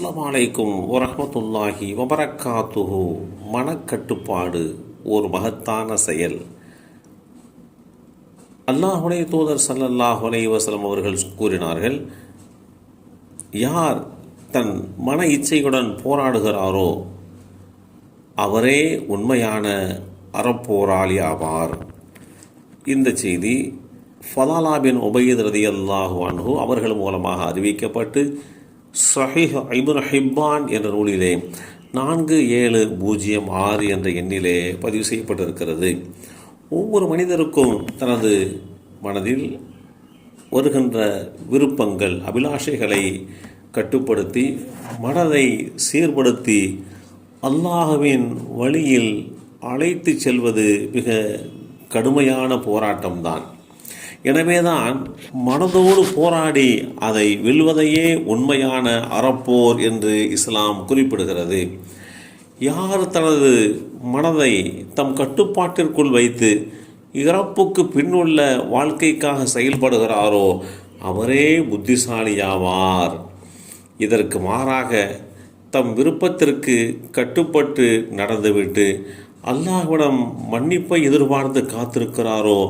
அஸ்லாம் அலைக்கும் வரஹ்மத்துல்லாஹி வபரக்காத்துஹு. மனக்கட்டுப்பாடு ஒரு மகத்தான செயல். அல்லாஹுடைய தூதர் சல்லல்லாஹ் அலைஹி அவர்கள் கூறினார்கள் யார் தன் மன இச்சையுடன் போராடுகிறாரோ அவரே உண்மையான அறப்போராளி ஆவார். இந்த செய்தி ஃபலாலா பின் உபயத் ரதியல்லாஹு அன்ஹு அவர்கள் மூலமாக அறிவிக்கப்பட்டு சஹிஹ் ஐபுன் ஹிப்பான் என்ற நூலிலே நான்கு ஏழு பூஜ்ஜியம் ஆறு என்ற எண்ணிலே பதிவு செய்யப்பட்டிருக்கிறது. ஒவ்வொரு மனிதருக்கும் தனது மனதில் வருகின்ற விருப்பங்கள் அபிலாஷைகளை கட்டுப்படுத்தி மனதை சீர்படுத்தி அல்லாஹுவின் வழியில் அழைத்து செல்வது மிக கடுமையான போராட்டம்தான். எனவேதான் மனதோடு போராடி அதை வெல்வதையே உண்மையான அறப்போர் என்று இஸ்லாம் குறிப்பிடுகிறது. யார் தனது மனதை தம் கட்டுப்பாட்டிற்குள் வைத்து இறப்புக்கு பின்னுள்ள வாழ்க்கைக்காக செயல்படுகிறாரோ அவரே புத்திசாலியாவார். இதற்கு மாறாக தம் விருப்பத்திற்கு கட்டுப்பட்டு நடந்துவிட்டு அல்லாஹ்விடம் மன்னிப்பை எதிர்பார்த்து காத்திருக்கிறாரோ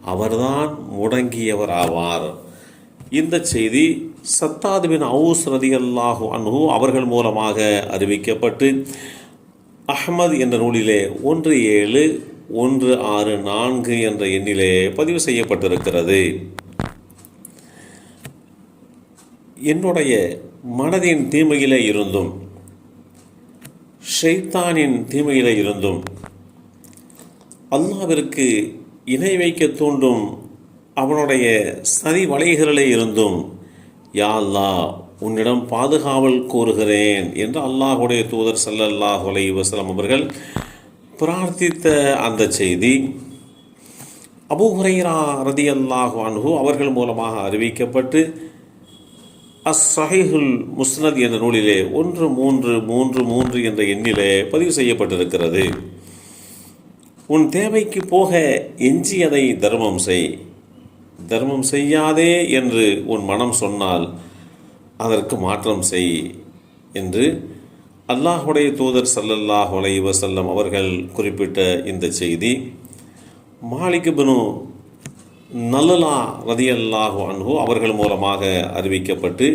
அவர்தான் முடங்கியவர் ஆவார் இந்த செய்தி சத்தாதுவின் அவுஸ் ரதி அல்லாஹு அன்ஹு அவர்கள் மூலமாக அறிவிக்கப்பட்டு அஹமது என்ற நூலிலே ஒன்று ஏழு ஒன்று ஆறு நான்கு என்ற எண்ணிலே பதிவு செய்யப்பட்டிருக்கிறது. என்னுடைய மனதின் தீமையிலே இருந்தும் ஷைத்தானின் தீமையிலே இருந்தும் அல்லாவிற்கு இணை வைக்க தூண்டும் அவனுடைய சதி வலைகளிலே இருந்தும் யா அல்லாஹ் உன்னிடம் பாதுகாவல் கோருகிறேன் என்று அல்லாஹுடைய தூதர் சல்லல்லாஹ் அலைஹி வஸல்லம் அவர்கள் பிரார்த்தித்த அந்த செய்தி அபூ ஹுரைரா ரதியல்லாஹு அன்ஹு அவர்கள் மூலமாக அறிவிக்கப்பட்டு அஸ் சஹிஹுல் முஸ்னத் என்ற நூலிலே ஒன்று மூன்று மூன்று மூன்று என்ற எண்ணிலே பதிவு செய்யப்பட்டிருக்கிறது. உன் தேவைக்கு போக எஞ்சியதை தர்மம் செய். தர்மம் செய்யாதே என்று உன் மனம் சொன்னால் அதற்கு மாற்றம் செய் என்று அல்லாஹுடைய தூதர் சல்லல்லாஹ் அலைஹி செல்லம் அவர்கள் குறிப்பிட்ட இந்த செய்தி. மாலிக் நல்லலா ரதி அல்லாஹு அன்ஹு அவர்கள் மூலமாக அறிவிக்கப்பட்டு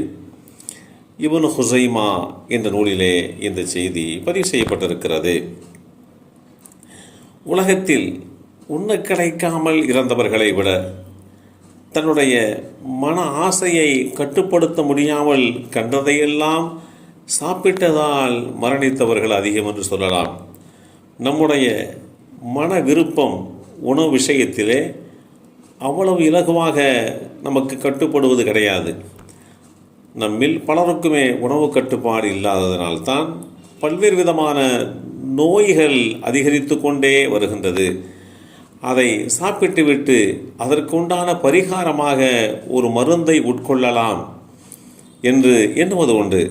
இவனு ஹுசைமா என்ற நூலிலே இந்த செய்தி பதிவு செய்யப்பட்டிருக்கிறது. உலகத்தில் உண்ண கிடைக்காமல் இறந்தவர்களை விட தன்னுடைய மன ஆசையை கட்டுப்படுத்த முடியாமல் கண்டதையெல்லாம் சாப்பிட்டதால் மரணித்தவர்கள் அதிகம் என்று சொல்லலாம். நம்முடைய மன விருப்பம் உணவு விஷயத்திலே அவ்வளவு இலகுவாக நமக்கு கட்டுப்படுவது கிடையாது. நம்மில் பலருக்குமே உணவு கட்டுப்பாடு இல்லாததனால்தான் பல்வேறு விதமான நோய்கள் அதிகரித்து கொண்டே வருகின்றது. அதை சாப்பிட்டுவிட்டு அதற்கு உண்டான பரிகாரமாக ஒரு மருந்தை உட்கொள்ளலாம் என்று எண்ணுவது உண்டு.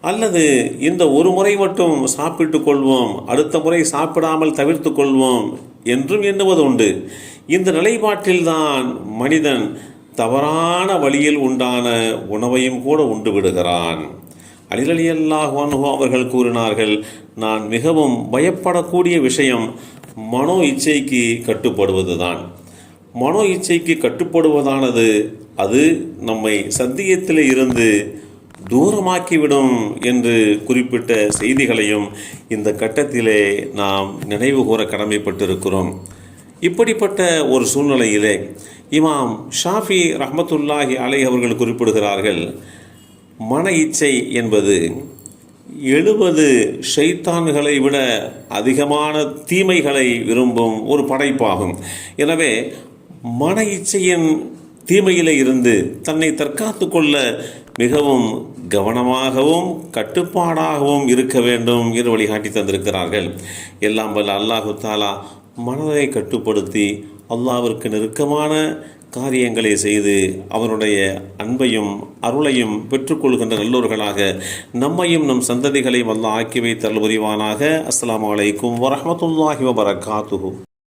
அல்லது இந்த ஒரு முறை மட்டும் சாப்பிட்டு கொள்வோம் அடுத்த முறை சாப்பிடாமல் தவிர்த்து கொள்வோம் என்றும் எண்ணுவது உண்டு. இந்த நிலைப்பாட்டில்தான் மனிதன் தவறான வழியில் உண்டான உணவையும் கூட உண்டு விடுகிறான். அலிலலி அல்லாஹ் அவர்கள் கூறினார்கள் நான் மிகவும் பயப்படக்கூடிய விஷயம் மனோ இச்சைக்கு கட்டுப்படுவதுதான். மனோ இச்சைக்கு கட்டுப்படுவதானது? அது நம்மை சத்தியத்தில் இருந்து தூரமாக்கிவிடும் என்று குறிப்பிட்ட செய்திகளையும் இந்த கட்டத்திலே நாம் நினைவு கூற கடமைப்பட்டிருக்கிறோம். இப்படிப்பட்ட ஒரு சூழ்நிலையிலே இமாம் ஷாஃபி ரஹமத்துல்லாஹி அலை அவர்கள் குறிப்பிடுகிறார்கள் மன இச்சை என்பது எழுபது ஷைத்தான்களை விட அதிகமான தீமைகளை விரும்பும் ஒரு படைப்பாகும். எனவே மன இச்சையின் தீமையிலே இருந்து தன்னை தற்காத்து கொள்ள மிகவும் கவனமாகவும் கட்டுப்பாடாகவும் இருக்க வேண்டும் என்று வழிகாட்டி தந்திருக்கிறார்கள். எல்லாம் வல்ல அல்லாஹு தாலா மனதை கட்டுப்படுத்தி அல்லாவிற்கு நெருக்கமான காரியங்களை செய்து அவனுடைய அன்பையும் அருளையும் பெற்றுக்கொள்கின்ற நல்லோர்களாக நம்மையும் நம் சந்ததிகளையும் வல்ல ஆக்கி வைத்தல் புரிவானாக. அஸ்லாம் அலைக்கும் வரமத்துல்லாஹி வபரகாத்துஹு.